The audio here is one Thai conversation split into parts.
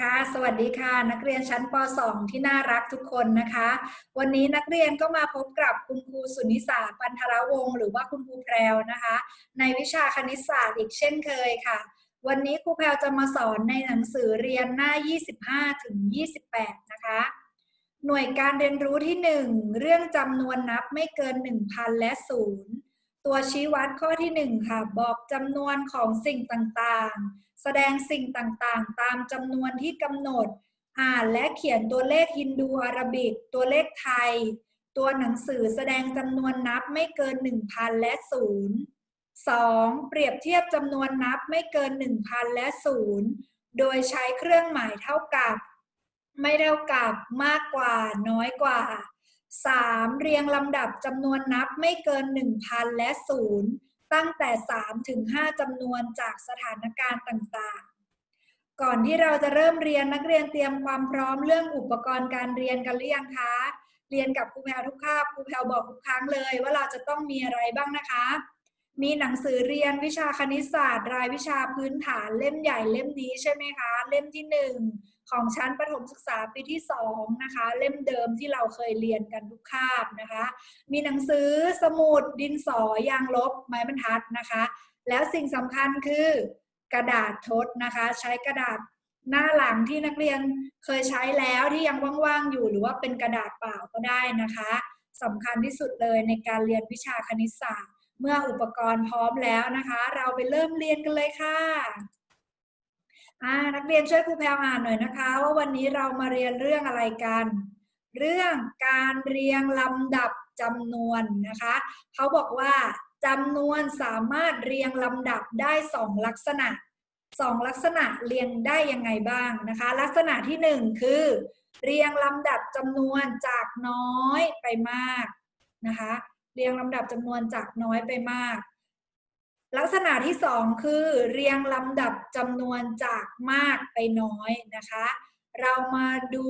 ค่ะสวัสดีค่ะ นักเรียนชั้นป .2 ที่น่ารักทุกคนนะคะ วันนี้นักเรียนก็มาพบกับคุณครูสุนิสาปันธรวงศ์หรือว่าคุณครูแพรวนะคะ ในวิชาคณิตศาสตร์อีกเช่นเคยค่ะ วันนี้ครูแพรวจะมาสอนในหนังสือเรียนหน้า 25 ถึง 28 นะคะ หน่วยการเรียนรู้ที่ 1 เรื่องจำนวนนับไม่เกิน 1,000 และ 0 ตัวชี้วัดข้อที่1ค่ะบอกจำนวนของสิ่งต่างๆ แสดงสิ่งต่างๆ ตามจำนวนที่กำหนด อ่านและเขียนตัวเลขฮินดูอาราบิก ตัวเลขไทย ตัวหนังสือแสดงจำนวนนับไม่เกิน 1,000 และ 0 2. เปรียบเทียบจำนวนนับไม่เกิน 1,000 และ 0 โดยใช้เครื่องหมายเท่ากับ ไม่เท่ากับ มากกว่า น้อยกว่า 3. เรียงลำดับจำนวนนับไม่เกิน 1,000 และ 0 ตั้งแต่ 3 ถึง 5จำนวนจากสถานการณ์ต่างๆ ก่อนที่เราจะเริ่มเรียนนักเรียนเตรียมความพร้อมเรื่องอุปกรณ์การเรียนกันหรือยังคะ เรียนกับครูแพรทุกคาบครูแพรบอกทุกครั้งเลยว่าเราจะต้องมีอะไรบ้างนะคะ มีหนังสือเรียนวิชาคณิตศาสตร์ รายวิชาพื้นฐานเล่มใหญ่เล่มนี้ใช่ไหมคะ เล่มที่หนึ่ง ของชั้นประถมศึกษาปีที่สองนะคะ เล่มเดิมที่เราเคยเรียนกันทุกคาบนะคะ มีหนังสือสมุดดินสอยางลบไม้บรรทัดนะคะ แล้วสิ่งสำคัญคือกระดาษทดนะคะ ใช้กระดาษหน้าหลังที่นักเรียนเคยใช้แล้วที่ยังว่างๆอยู่หรือว่าเป็นกระดาษเปล่าก็ได้นะคะสำคัญที่สุดเลยในการเรียนวิชาคณิตศาสตร์ เมื่ออุปกรณ์พร้อมแล้วนะคะ เราไปเริ่มเรียนกันเลยค่ะ นักเรียนช่วยครูแพรวอ่านหน่อยนะคะ ว่าวันนี้เรามาเรียนเรื่องอะไรกัน เรื่องการเรียงลำดับจำนวนนะคะเขาบอกว่าจำนวนสามารถเรียงลำดับได้สองลักษณะสองลักษณะเรียงได้ยังไงบ้างนะคะ ลักษณะที่หนึ่งคือ เรียงลำดับจำนวนจากน้อยไปมากนะคะ เรียงลำดับจำนวนจากน้อยไปมาก ลักษณะที่สองคือเรียงลำดับจำนวนจากมากไปน้อยนะคะ เรามาดู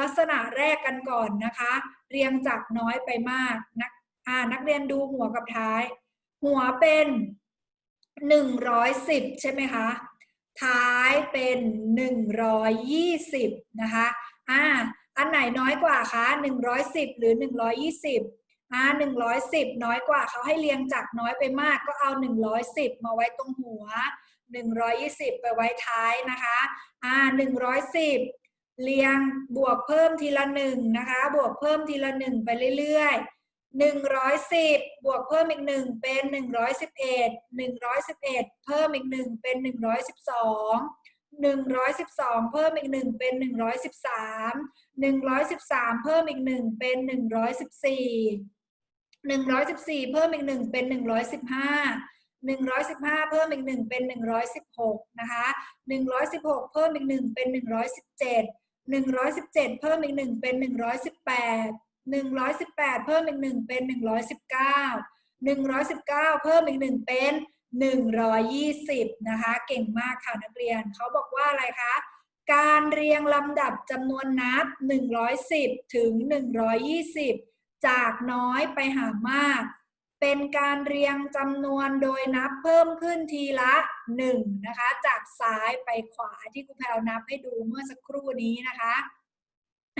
ลักษณะแรกกันก่อนนะคะ เรียงจากน้อยไปมากนักอ่านักเรียนดูหัวกับท้าย หัวเป็นหนึ่งร้อยสิบใช่ไหมคะ ท้ายเป็นหนึ่งร้อยยี่สิบนะคะอ่าอันไหนน้อยกว่าคะหนึ่งร้อยสิบหรือหนึ่งร้ อ่าหนึ่งร้อยสิบน้อยกว่าเขาให้เรียงจากน้อยไปมากก็เอาหนึ่งร้อยสิบมาไว้ตรงหัวหนึ่งร้อยยี่สิบไปไว้ท้ายนะคะอ่าหนึ่งร้อยสิบเรียงบวกเพิ่มทีละหนึ่งนะคะ บวกเพิ่มทีละหนึ่งไปเรื่อยๆหนึ่งร้อยสิบบวกเพิ่มอีกหนึ่งเป็นหนึ่งร้อยสิบเอ็ดหนึ่งร้อยสิบเอ็ดเพิ่มอีกหนึ่งเป็นหนึ่งร้อยสิบสองหนึ่งร้อยสิบสองเพิ่มอีกหนึ่งเป็นหนึ่งร้อยสิบสามหนึ่งร้อยสิบสามเพิ่มอีกหนึ่งเป็นหนึ่งร้อยสิบสี่ หนึ่งร้อยสิบสี่เพิ่มอีกหนึ่งเป็นหนึ่งร้อยสิบห้าหนึ่งร้อยสิบห้าเพิ่มอีกหนึ่งเป็นหนึ่งร้อยสิบหกนะคะหนึ่งร้อยสิบหกเพิ่มอีกหนึ่งเป็นหนึ่งร้อยสิบเจ็ดหนึ่งร้อยสิบเจ็ดเพิ่มอีกหนึ่งเป็นหนึ่งร้อยสิบแปดหนึ่งร้อยสิบแปดเพิ่มอีกหนึ่งเป็นหนึ่งร้อยสิบเก้าหนึ่งร้อยสิบเก้าเพิ่มอีกหนึ่งเป็นหนึ่งร้อยยี่สิบนะคะ เก่งมากค่ะนักเรียนเขาบอกว่าอะไรคะการเรียงลำดับจำนวนนับ 110 ถึง 120 จากน้อยไปหามาก เป็นการเรียงจำนวนโดยนับเพิ่มขึ้นทีละ1นะคะ จากซ้ายไปขวาที่ครูแพลนับให้ดูเมื่อสักครู่นี้นะคะ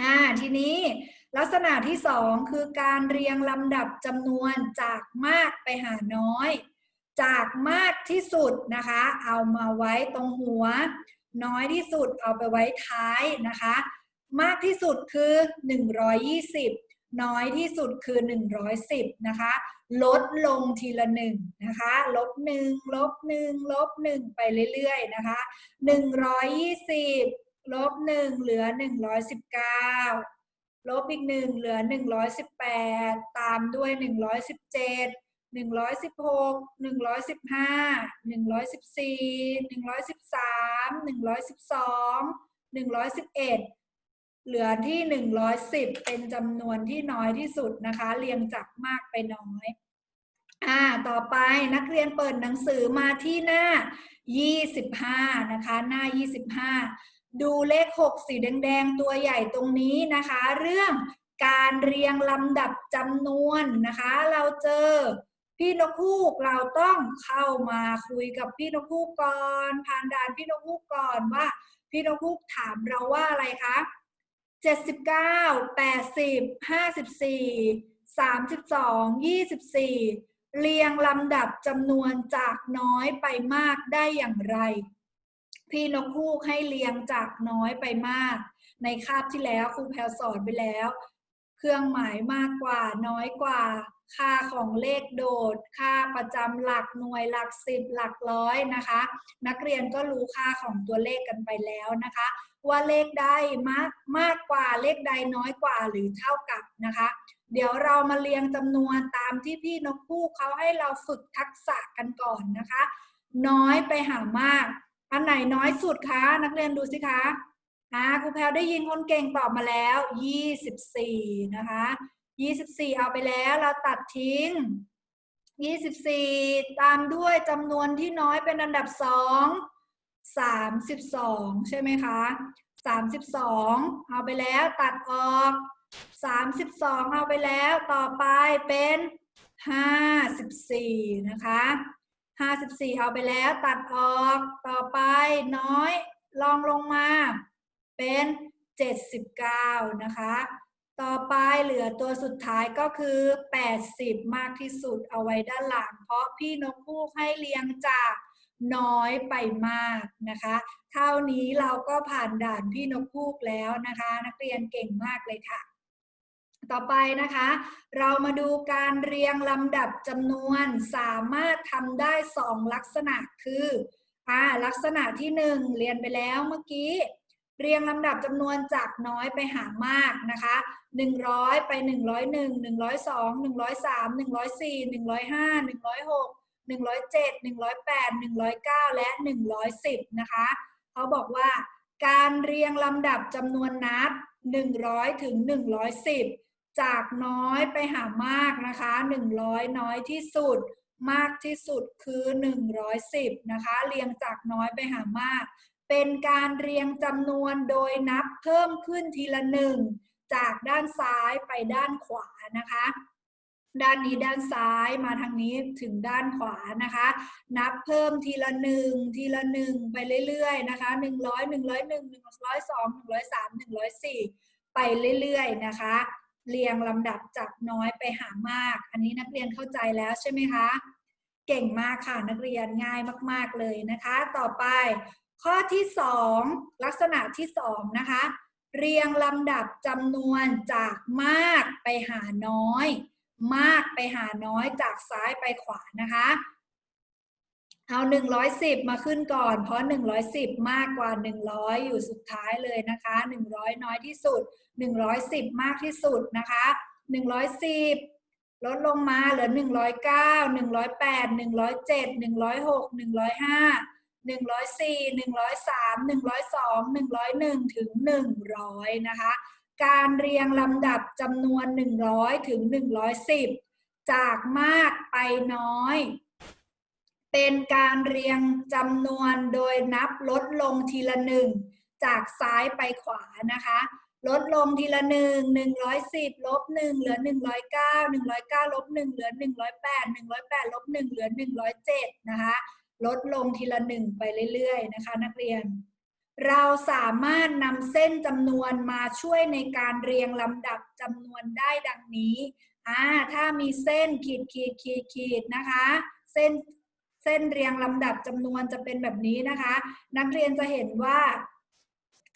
อ่าทีนี้ลักษณะที่ 2 คือการเรียงลำดับจำนวนจากมากไปหาน้อย จากมากที่สุดนะคะ เอามาไว้ตรงหัว น้อยที่สุดเอาไปไว้ท้ายนะคะ มากที่สุดคือ 120 น้อยที่สุดคือ 110 นะคะ ลดลงทีละหนึ่งนะคะ ลบหนึ่งลบหนึ่งลบหนึ่งไปเรื่อยๆ นะคะ 120 ลบหนึ่งเหลือ 119 ลบอีกหนึ่งเหลือ 118 ตามด้วย 117 116 115 114 113 112 111 เหลือที่ 110 เป็นจำนวนที่น้อยที่สุดนะคะ เรียงจากมากไปน้อย อ่า ต่อไปนักเรียนเปิดหนังสือมาที่หน้า 25 นะคะ หน้า 25 ดูเลข 6 สีแดงๆ ตัวใหญ่ตรงนี้นะคะ เรื่องการเรียงลำดับจำนวนนะคะ เราเจอพี่นกฮูกเราต้องเข้ามาคุยกับพี่นกฮูกก่อน ผ่านด่านพี่นกฮูกก่อนว่า พี่นกฮูกถามเราว่าอะไรคะ เจ็ดสิบเก้าแปดสิบห้าสิบสี่สามสิบสองยี่สิบสี่เรียงลำดับจำนวนจากน้อยไปมากได้อย่างไร พี่นกฮูกให้เรียงจากน้อยไปมาก ในคาบที่แล้วครูแพลสอนไปแล้ว เครื่องหมายมากกว่าน้อยกว่า ค่าของเลขโดด ค่าประจำหลักหน่วยหลักสิบหลักร้อยนะคะ นักเรียนก็รู้ค่าของตัวเลขกันไปแล้วนะคะ ว่าเลขใดมากมากกว่าเลขใดน้อยกว่าหรือเท่ากับนะคะ เดี๋ยวเรามาเรียงจำนวนตามที่พี่นกพูกเขาให้เราฝึกทักษะกันก่อนนะคะ น้อยไปหามาก อันไหนน้อยสุดคะนักเรียนดูสิคะอ่าครูแพลวได้ยินคนเก่งตอบมาแล้ว 24 นะคะ 24 เอาไปแล้วเราตัดทิ้ง 24 ตามด้วยจำนวนที่น้อยเป็นอันดับ 2 32 ใช่ไหมคะ32 เอาไปแล้วตัดออก 32 เอาไปแล้วต่อไปเป็น54นะคะ54 เอาไปแล้วตัดออกต่อไปน้อยลองลงมาเป็น 79 นะคะ ต่อไปเหลือตัวสุดท้ายก็คือ 80 มากที่สุดเอาไว้ด้านหลัง เพราะพี่นกพูกให้เรียงจาก น้อยไปมากนะคะ เท่านี้เราก็ผ่านด่านพี่นกพูกแล้วนะคะ นักเรียนเก่งมากเลยค่ะ ต่อไปนะคะ เรามาดูการเรียงลำดับจำนวนสามารถทำได้สองลักษณะคืออ่าลักษณะที่หนึ่งเรียนไปแล้วเมื่อกี้ เรียงลำดับจำนวนจากน้อยไปหามากนะคะ 100 ไป 101 102 103 104 105 106 107 108 109 และ 110 นะคะ เขาบอกว่าการเรียงลำดับจำนวนนับ100 ถึง 110 จากน้อยไปหามากนะคะ 100 น้อยที่สุดมากที่สุดคือ 110 นะคะ เรียงจากน้อยไปหามาก เป็นการเรียงจำนวนโดยนับเพิ่มขึ้นทีละหนึ่งจากด้านซ้ายไปด้านขวานะคะ ด้านนี้ด้านซ้ายมาทางนี้ถึงด้านขวานะคะ นับเพิ่มทีละหนึ่งทีละหนึ่งไปเรื่อยๆนะคะหนึ่งร้อยหนึ่งร้อยหนึ่งหนึ่งร้อยสองหนึ่งร้อยสามหนึ่งร้อยสี่ไปเรื่อยๆนะคะ เรียงลำดับจากน้อยไปหามาก อันนี้นักเรียนเข้าใจแล้วใช่ไหมคะ เก่งมากค่ะนักเรียนง่ายมาก ๆเลยนะคะ ต่อไป ข้อที่สองลักษณะที่สองนะคะ เรียงลำดับจำนวนจากมากไปหาน้อย มากไปหาน้อยจากซ้ายไปขวานะคะ เอา 110 มาขึ้นก่อน เพราะ 110 มากกว่า 100 อยู่สุดท้ายเลยนะคะ 100 น้อยที่สุด 110 มากที่สุดนะคะ 110ลดลงมาเหลือ 109 108 107 106 105 104 103 102 101 ถึง 100 นะคะ การเรียงลำดับจำนวน 100 ถึง 110 จากมากไปน้อย เป็นการเรียงจำนวนโดยนับลดลงทีละหนึ่งจากซ้ายไปขวานะคะ ลดลงทีละหนึ่งหนึ่งร้อยสิบลบหนึ่งเหลือหนึ่งร้อยเก้าหนึ่งร้อยเก้าลบหนึ่งเหลือหนึ่งร้อยแปดหนึ่งร้อยแปดลบหนึ่งเหลือหนึ่งร้อยเจ็ดนะคะ ลดลงทีละหนึ่งไปเรื่อยๆนะคะ นักเรียน เราสามารถนำเส้นจำนวนมาช่วยในการเรียงลำดับจำนวนได้ดังนี้อ่าถ้ามีเส้นขีดขีดขีดขีดนะคะ เส้นเส้นเรียงลำดับจำนวนจะเป็นแบบนี้นะคะ นักเรียนจะเห็นว่า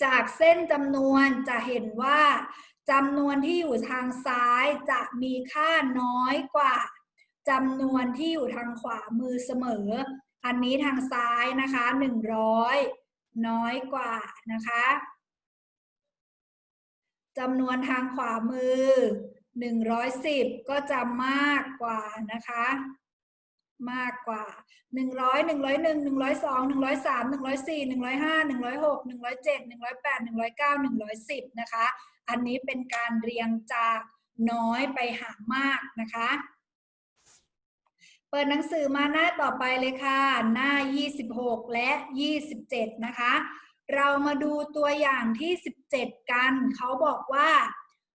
จากเส้นจำนวนจะเห็นว่าจำนวนที่อยู่ทางซ้ายจะมีค่าน้อยกว่าจำนวนที่อยู่ทางขวามือเสมอ อันนี้ทางซ้ายนะคะ 100 น้อยกว่านะคะจำนวนทางขวามือ 110 ก็จะมากกว่านะคะ มากกว่า 100 101 102 103 104 105 106 107 108 109 110 นะคะ อันนี้เป็นการเรียงจากน้อยไปหามากนะคะ เปิดหนังสือมาหน้าต่อไปเลยค่ะ หน้า 26 และ 27 นะคะ เรามาดูตัวอย่างที่ 17 กัน เขาบอกว่า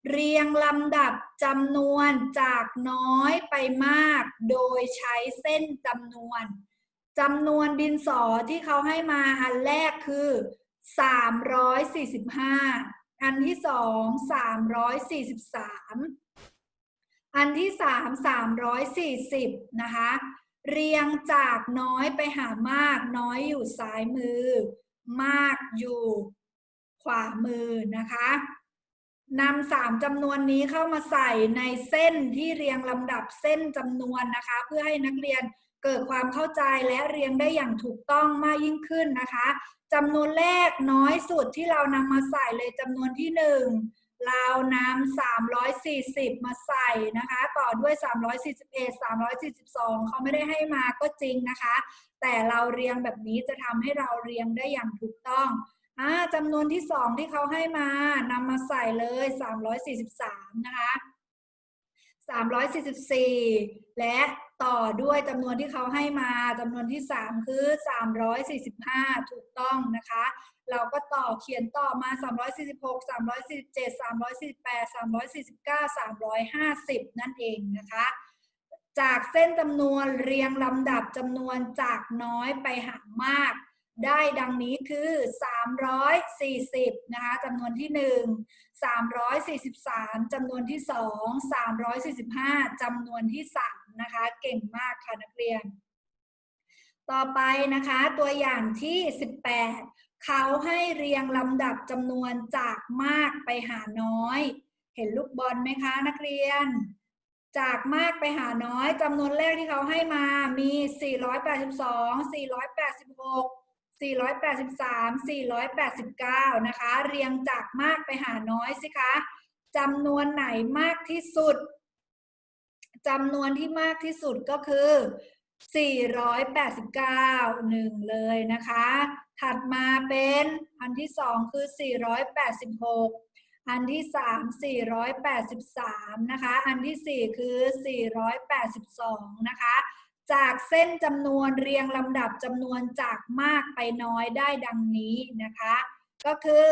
เรียงลำดับจำนวนจากน้อยไปมาก โดยใช้เส้นจำนวนจำนวนดินสอที่เขาให้มาอันแรกคือ 345 อันที่สอง343 อันที่สาม340นะคะ เรียงจากน้อยไปหามาก น้อยอยู่ซ้ายมือ มากอยู่ขวามือนะคะนำสามจำนวนนี้เข้ามาใส่ในเส้นที่เรียงลำดับเส้นจำนวนนะคะ เพื่อให้นักเรียนเกิดความเข้าใจและเรียงได้อย่างถูกต้องมากยิ่งขึ้นนะคะจำนวนแรกน้อยสุดที่เรานำมาใส่เลยจำนวนที่หนึ่ง รานำ340 มาใส่นะคะ ต่อด้วย 341 342 เขาไม่ได้ให้มาก็จริงนะคะ แต่เราเรียงแบบนี้จะทำให้เราเรียงได้อย่างถูกต้องอ่าจำนวนที่สองที่เขาให้มานำมาใส่เลย 343 นะคะ 344 และต่อด้วยจำนวนที่เขาให้มาจำนวนที่ 3 คือ 345 ถูกต้องนะคะ เราก็ต่อเขียนต่อมา 346 347 348 349 350 นั่นเองนะคะ จากเส้นจำนวนเรียงลำดับจำนวนจากน้อยไปหามาก ได้ดังนี้คือ 340 นะคะจำนวนที่ 1 343จำนวนที่ 2 345จำนวนที่ 3 นะคะ เก่งมากค่ะนักเรียน ต่อไปนะคะตัวอย่างที่ 18 เขาให้เรียงลำดับจำนวนจากมากไปหาน้อย เห็นลูกบอลไหมคะนักเรียน จากมากไปหาน้อยจำนวนแรกที่เขาให้มามี 482 486 483 489 นะคะ เรียงจากมากไปหาน้อยสิคะจำนวนไหนมากที่สุดจำนวนที่มากที่สุดก็คือ 489หนึ่งเลยนะคะ ถัดมาเป็นอันที่สองคือ 486 อันที่สาม483 นะคะ อันที่สี่คือ 482 นะคะ จากเส้นจำนวนเรียงลำดับจำนวนจากมากไปน้อยได้ดังนี้นะคะก็คือ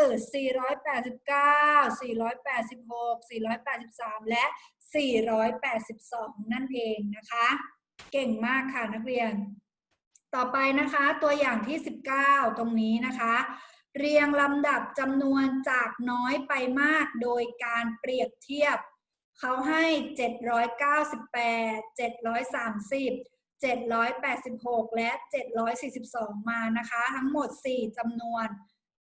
489 486 483 และ 482 นั่นเองนะคะ เก่งมากค่ะนักเรียน ต่อไปนะคะตัวอย่างที่ 19 ตรงนี้นะคะ เรียงลำดับจำนวนจากน้อยไปมากโดยการเปรียบเทียบ เขาให้ 798 730 786 และ 742 มานะคะ ทั้งหมด 4จำนวน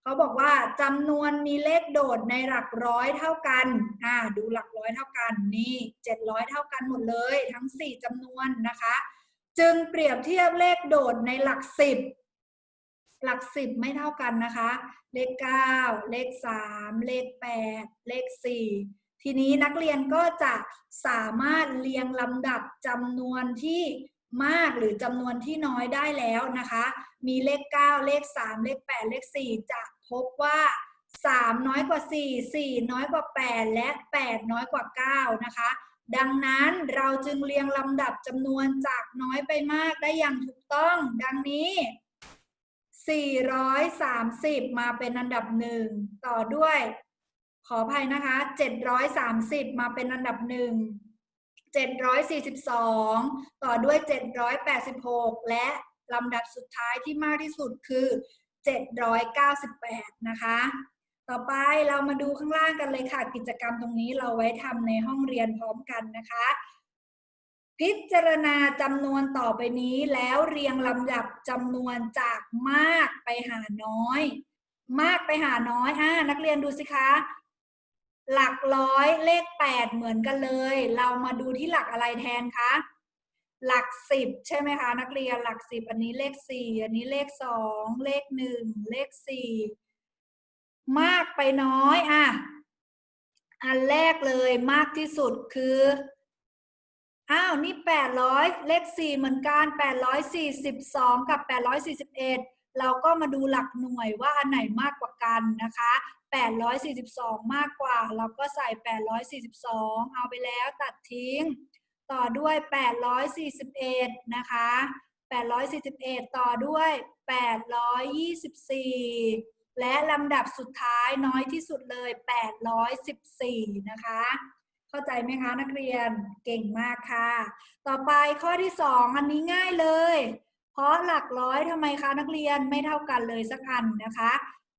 เขาบอกว่าจำนวนมีเลขโดดในหลักร้อยเท่ากันอ่าดูหลักร้อยเท่ากันนี่ 700 เท่ากันหมดเลย ทั้ง 4จำนวนนะคะ จึงเปรียบเทียบเลขโดดในหลัก10หลัก10ไม่เท่ากันนะคะ เลข 9 เลข 3 เลข 8 เลข 4 ทีนี้นักเรียนก็จะสามารถเรียงลำดับจำนวนที่มากหรือจำนวนที่น้อยได้แล้วนะคะ มีเลข 9 เลข 3 เลข 8 เลข 4 จะพบว่า 3 น้อยกว่า 4 4 น้อยกว่า 8 และ 8 น้อยกว่า 9 นะคะ ดังนั้นเราจึงเรียงลำดับจำนวนจากน้อยไปมากได้อย่างถูกต้อง ดังนี้ 430 มาเป็นอันดับหนึ่งต่อด้วย ขออภัยนะคะ 730 มาเป็นอันดับหนึ่ง742 ต่อด้วย 786 และลำดับสุดท้ายที่มากที่สุดคือ 798 นะคะ ต่อไปเรามาดูข้างล่างกันเลยค่ะ กิจกรรมตรงนี้เราไว้ทำในห้องเรียนพร้อมกันนะคะ พิจารณาจำนวนต่อไปนี้แล้วเรียงลำดับจำนวนจากมากไปหาน้อย มากไปหาน้อยอ่านักเรียนดูสิคะ หลักร้อยเลขแปดเหมือนกันเลย เรามาดูที่หลักอะไรแทนคะหลักสิบใช่ไหมคะ นักเรียนหลักสิบอันนี้เลขสี่อันนี้เลขสองเลขหนึ่งเลขสี่ มากไปน้อยอะอันแรกเลยมากที่สุดคือ อ้าว นี่แปดร้อยเลขสี่เหมือนกันแปดร้อยสี่สิบสองกับแปดร้อยสี่สิบเอ็ดเราก็มาดูหลักหน่วยว่าอันไหนมากกว่ากันนะคะ 842 มากกว่า เราก็ใส่ 842 เอาไปแล้วตัดทิ้ง ต่อด้วย 841 นะคะ 841 ต่อด้วย 824 และลำดับสุดท้ายน้อยที่สุดเลย 814 นะคะ เข้าใจไหมคะนักเรียนเก่งมากค่ะ ต่อไปข้อที่ 2 อันนี้ง่ายเลย เพราะหลักร้อยทำไมคะนักเรียนไม่เท่ากันเลยสักอันนะคะ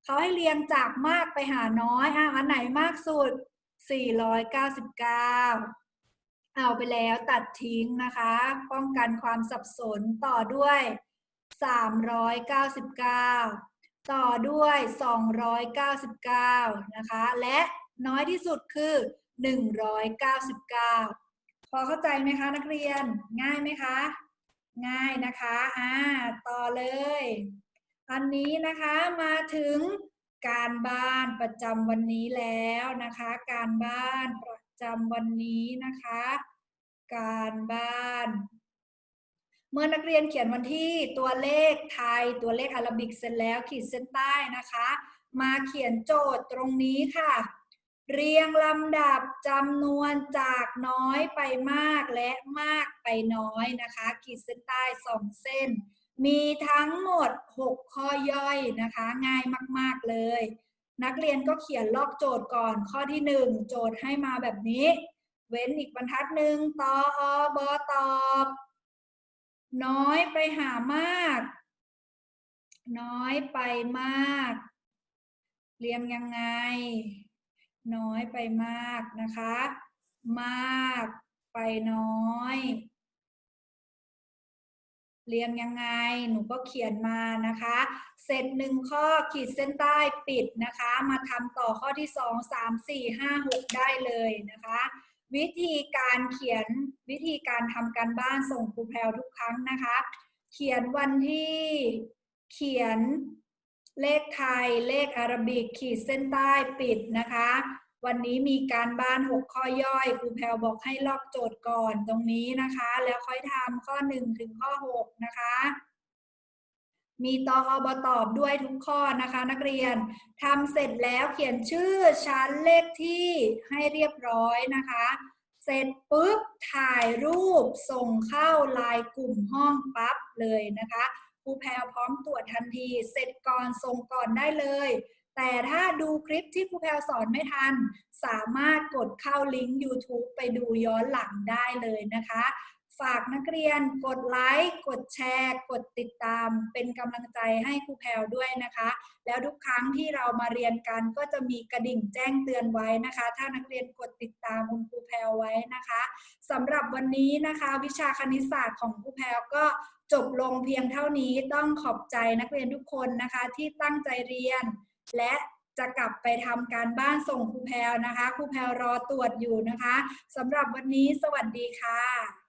เขาให้เรียงจากมากไปหาน้อยอะอันไหนมากสุด 499 เอาไปแล้วตัดทิ้งนะคะ ป้องกันความสับสนต่อด้วย 399 ต่อด้วย 299 นะคะ และน้อยที่สุดคือ 199 พอเข้าใจไหมคะนักเรียน ง่ายไหมคะ ง่ายนะคะ อ่า ต่อเลย อันนี้นะคะมาถึงการบ้านประจำวันนี้แล้วนะคะ การบ้านประจำวันนี้นะคะ การบ้าน เมื่อนักเรียนเขียนวันที่ตัวเลขไทยตัวเลขอารบิกเสร็จแล้วขีดเส้นใต้นะคะ มาเขียนโจทย์ตรงนี้ค่ะ เรียงลำดับจำนวนจากน้อยไปมากและมากไปน้อยนะคะ ขีดเส้นใต้สองเส้น มีทั้งหมด 6 ข้อย่อยนะคะ ง่ายมากๆเลย นักเรียนก็เขียนลอกโจทย์ก่อนข้อที่ 1 โจทย์ให้มาแบบนี้ เว้นอีกบรรทัดหนึ่งตออบอตอบ น้อยไปหามาก น้อยไปมาก เรียงยังไง น้อยไปมากนะคะ มากไปน้อย เรียงยังไง หนูก็เขียนมานะคะ เสร็จหนึ่งข้อขีดเส้นใต้ปิดนะคะ มาทำต่อข้อที่2 3 4 5 6ได้เลยนะคะ วิธีการเขียนวิธีการทำการบ้านส่งครูแพลวทุกครั้งนะคะ เขียนวันที่เขียนเลขไทย เลขอารบิก ขีดเส้นใต้ปิดนะคะ วันนี้มีการบ้าน 6 ข้อย่อยครูแพลวบอกให้ลอกโจทย์ก่อนตรงนี้นะคะ แล้วค่อยทำข้อ 1 ถึงข้อ 6 นะคะ มีตออบตอบด้วยทุกข้อนะคะ นักเรียนทำเสร็จแล้วเขียนชื่อชั้นเลขที่ให้เรียบร้อยนะคะ เสร็จปุ๊บถ่ายรูปส่งเข้าไลน์กลุ่มห้องปั๊บเลยนะคะครูแพลพร้อมตรวจทันที เสร็จก่อนส่งก่อนได้เลย แต่ถ้าดูคลิปที่ครูแพลสอนไม่ทัน สามารถกดเข้าลิงก์ YouTube ไปดูย้อนหลังได้เลยนะคะ ฝากนักเรียนกดไลค์ กดแชร์ กดติดตาม เป็นกำลังใจให้ครูแพลด้วยนะคะ แล้วทุกครั้งที่เรามาเรียนกันก็จะมีกระดิ่งแจ้งเตือนไว้นะคะ ถ้านักเรียนกดติดตามคุณครูแพลไว้นะคะสำหรับวันนี้นะคะ วิชาคณิตศาสตร์ของครูแพลก็จบลงเพียงเท่านี้ต้องขอบใจนักเรียนทุกคนนะคะ ที่ตั้งใจเรียน และจะกลับไปทำการบ้านส่งครูแพลนะคะครูแพลรอตรวจอยู่นะคะสำหรับวันนี้สวัสดีค่ะ